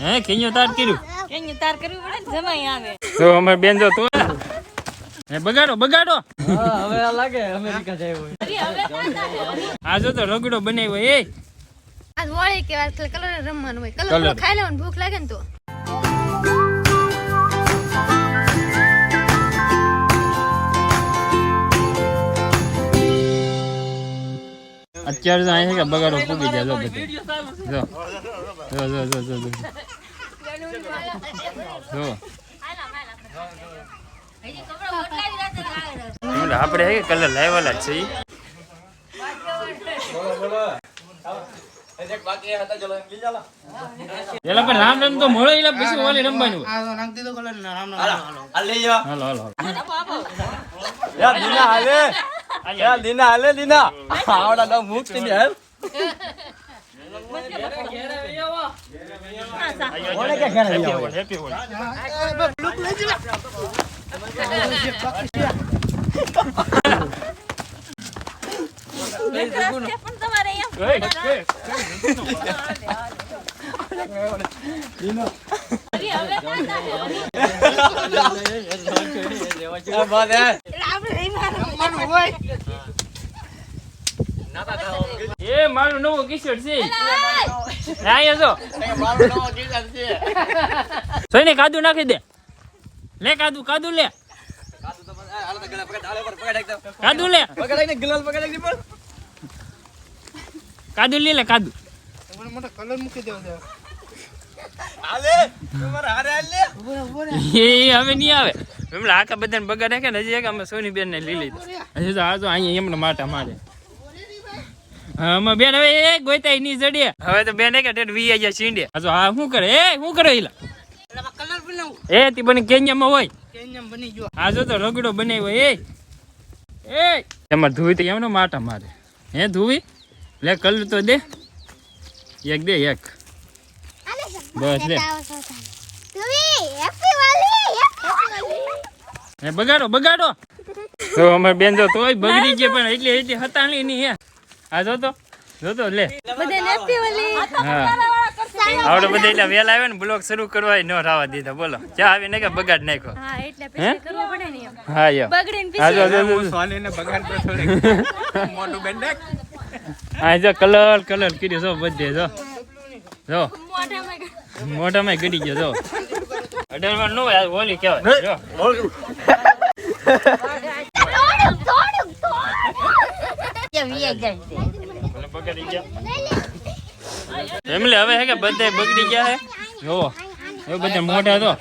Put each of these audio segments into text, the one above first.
હે કેન્યો તાર કર્યું? કેમ તાર કર્યું પડે ને જમાઈ આવે. તો અમે બેન જો તો હે બગાડો બગાડો. હવે આ લાગે અમેરિકા જાય હોય? આ જો તો રગડો બનાવ્યો એ. આ કે વાત કલર રમવાનું હોય. કલર ખાઈ લેવાનું ભૂખ લાગે ને તો. અત્યારે તો અહીંયા કે બગાડો પૂગી જાય જો બધું. જો. જો જો જો જો જો. જો. આપણે હે કલર લાવેલા જ છે. એલા પણ રામ રામ તો મળો એલા પછી ઓલી રમવાનું. હોય. હાલો હાલો હાલો દીના હાલો હાલો હાલો હાલો. મુક્ત ને હેલ. Happy Holi, happy Holi. એક રસ્તે પણ તમારે એમ ઓય, ઓય. હરી હવે. એ મારું નવો કિશોર છે. અહીંયા જો. સોઈને કાદુ નાખી દે. લે કાદુ કાદુ લે. કાદુ લે. કાદુ લે લે, કાદુ. એ, હવે નહીં આવે. એમણે આખા બધાને બગાડ નાખે ને હજી એક અમે સોની બેન ને લઈ લીધું હજી તો આજો અહીંયા એમને માટા મારે અમે બેન હવે એ ગોઈતા ની જડીએ હવે તો બેન કે ટેટ વી આઈ છીંડે. આ હા શું કરે? એ શું કરે ઈલા? એ તી બની કેન્યામાં હોય. આ જો તો રગડો બનાવ્યો એ. એ. એમાં ધુવી તો એમનો માટા મારે હે ધોવી લે કલર તો દે. એક દે એક. બસ લે. હે બગાડો બગાડો. તો અમાર બેન જો તોય બગડી ગયા પણ એટલે એટલી હતાણી ની હે. આ જો તો જો તો લે. આવડે બધા એટલે વેલા આવે ને બ્લોક શરૂ કરવા ન રાવા દીધા. બોલો ચા આવી ને કે બગાડ નાખ્યો. હા એટલે પછી કરવો પડે ને હા યો. બગડીને હા જો જો, જો, જો. હા જો કલર કલર કર્યો જો બધે જો. જો. મોઢામાં મોઢામાં ગડી ગયો જો. અઢારમાં નો હોય, આ ઓલી કહેવાય. જો. ઓલે. બગાડી ગયા. એમલે હવે હે કે બધા બગડી ગયા હે? જો એ બધા મોઢા તો.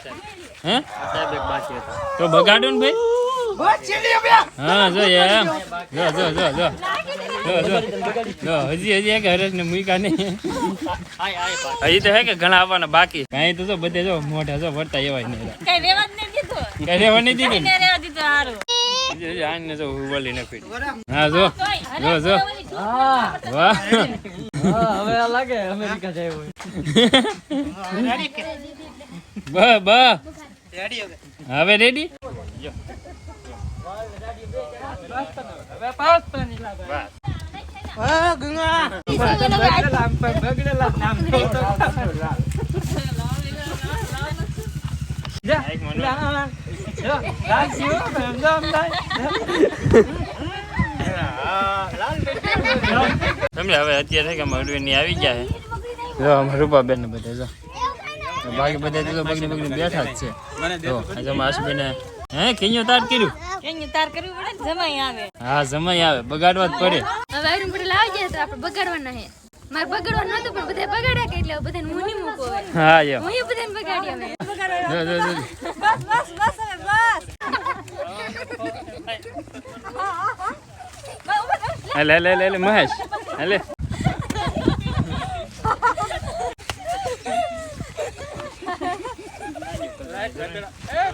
હે? તો બગાડો ને ભાઈ? હા જો એમ જો જો જો જો. જો હજી હજી કે હરેશ ને મૂકા નહીં. હજી તો હે કે ઘણા આવવાના બાકી. કાંઈ તો જો બધે જો મોઢા જો વળતા એવા નહીં. કઈ રેવા નહીં દીધું. કઈ રહેવા નહીં દીધું ને? રેવા દીધું હારું. હજી હજી આને જો ઉવલી નાખી. હા જો. જો જો. હા. વાહ. હવે આ લાગે અમેરિકા જાય હોય. બ બ હવે. રેડી હવે અત્યારે કે મરવી આવી ગયા જો અમારા રૂપાબેન ને બધા બાકી બધા તો બગડી બગડી બેઠા જ છે. જો હે કિન્યો તાર કર્યું? તાર કરવી પડે ને જમાઈ આવે. હા સમય આવે. બગાડવા જ પડે. હવે આયરન પડે આવી જાય તો આપણે બગાડવાના હે. મારે બગાડવાનું નતું પણ બધા બગાડ્યા કે એટલે બધાને હું નહીં મૂકું હા યો હું એ બધાને બગાડી હવે. જો જો જો. બસ બસ બસ હવે બસ. હા, લે લે લે લે ને એ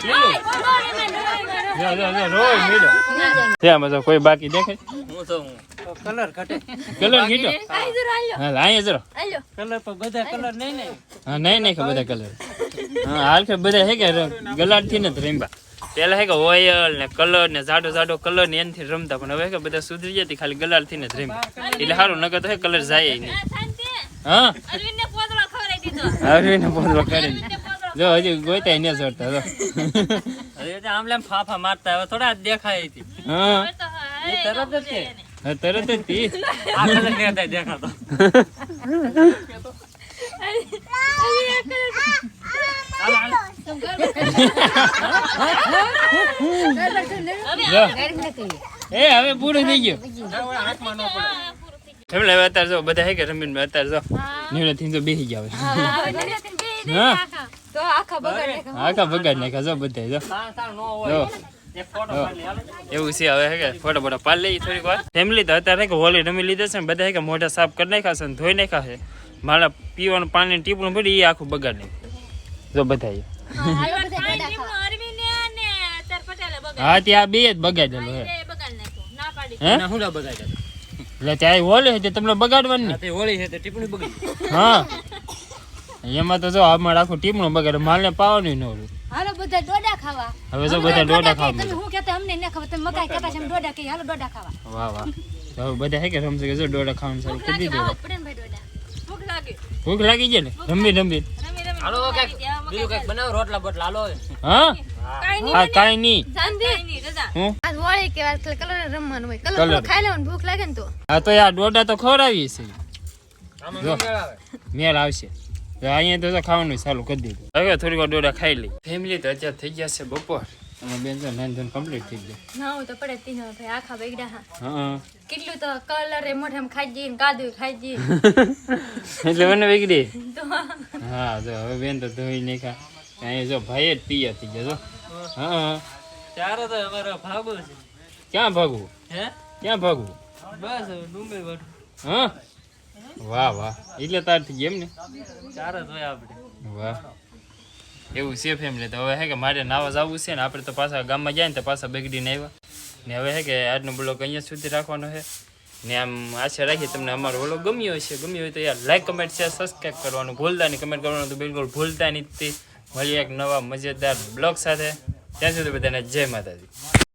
તીલે જો જો જો રોય મીડો ત્યાં મજા કોઈ બાકી દેખાય હું તો હું કલર ઘટે. કલર હાલ્યો હા અહીંયા જરો કલર પર બધા કલર નહીં નહીં હા નહીં નહીં કે બધા કલર. હા હાલ કે બધા હે કે ગલાડથી ને રમ્યા. પેલા હે કે ઓયલ ને કલર ને જાડો જાડો કલર ને એનથી રમતા પણ હવે કે બધા સુધરી જતી ખાલી ગલાડથી ને રમ્યા એટલે સારું નગર તો હે કલર જાય નહીં. હા હા? અરવિંદને પોતળો ખવડાવી દીધો. આવીને બોલવા કરીને જો હજી ગોઈતા ને ચડતા જો. અરે આમલેમ આમ લેમ ફાફા મારતા હવે થોડા દેખાય હતી હા. હવે તો હા, એ તરત જ છે. તરત જ દેખાતો. એ હવે પૂરું થઈ ગયું. એમને હવે અત્યારે જો બધા હે કે રમીને અત્યારે જો નીવડે થી તો બેસી ગયા હવે હા. તો આખા બગાડ નાખ્યા. આખા બગાડ નાખ્યા જો બધા જો. એવું છે હવે હે કે ફોટો ફોટો પાડી લઈએ થોડીક વાર. ફેમિલી તો અત્યારે કે હોલી રમી લીધે છે ને બધા કે મોઢા સાફ કરી નાખ્યા છે ને ધોઈ નાખ્યા છે. મારા પીવાનું પાણી ટીપણું પડી એ આખું બગાડ નાખ્યું. જો બધા હા ત્યાં બે જ બગાડેલું હે એ બગાડ નાખ્યો. ના પાડી. હે? ના હુંડા એટલે ત્યાં હોલી હતી તમને બગાડવાની? હોળી છે તે ટીપણી હા. એમાં તો જો અમારે આખું ટીમણું બગાડે માલને પાવાનું ન હાલો બધા ડોડા ખાવા. હવે જો બધા ડોડા ખાવા તમે હું કહેતા? અમને ન ખબર તમે મકાઈ કહેતા છે ડોડા કહી હાલો ડોડા ખાવા. વાહ વાહ. હવે બધા હે કે સમજે કે જો ડોડા ખાવાનું શરૂ કરી દીધું ને ભાઈ ડોડા. ભૂખ લાગી. ભૂખ લાગી છે ને? રમી રમી. હાલો કંઈક બીજું કંઈક બનાવો રોટલા બોટલા હાલો હા હા? કાંઈ નહીં કાઈ નહીં. રજા. હું? આ હોળી કેવા કલર રમવાનું હોય. કલર ખાઈ લેવાનું ભૂખ લાગે ને તો. આ તો યાર ડોડા તો ખવડાવીએ છે મેળ આવે? મેળ આવશે. અહીંયા તો જો ખાવાનું ચાલુ કરી દીધું. હવે થોડી વાર ડોડા ખાઈ લઈ ફેમિલી તો અત્યારે થઈ ગયા છે બપોર. અમે બેન તો નાન ધન કમ્પ્લીટ થઈ ગયા. ના હું તો પડે તીનો ભાઈ આખા બગડ્યા હા. હા. કેટલું તો કલર એ મોઢામાં ખાઈ જઈએ ને કાદુ ખાઈ જઈએ. એટલે મને વેગડી હા. જો હવે બેન તો ધોઈ ને ખા અહીંયા જો ભાઈ જ પિયા થઈ ગયા જો. હા. ત્યારે તો અમારો ભાગો છે. ક્યાં ભાગવું? હે? ક્યાં ભાગવું? બસ ડુંગળી વાળું હા. વાહ વાહ. એટલે તાર થઈ ગયા ને? ચાર જ હોય આપણે વાહ. એવું છે ફેમિલી તો હવે હે કે મારે નાવા જવું છે ને આપણે તો પાછા ગામમાં જાય ને તો પાછા બગડીને આવ્યા. ને હવે હે કે આજનો બ્લોગ અહીંયા સુધી રાખવાનો છે. ને આમ આશા રાખીએ તમને અમારો ઓલો ગમ્યો હશે. ગમ્યો હોય તો યાર લાઈક કમેન્ટ શેર સબસ્ક્રાઈબ કરવાનું ભૂલતા નહીં. કમેન્ટ કરવાનું તો બિલકુલ ભૂલતા નહીં. મળીએ એક નવા મજેદાર બ્લોગ સાથે. ત્યાં સુધી બધાને જય માતાજી.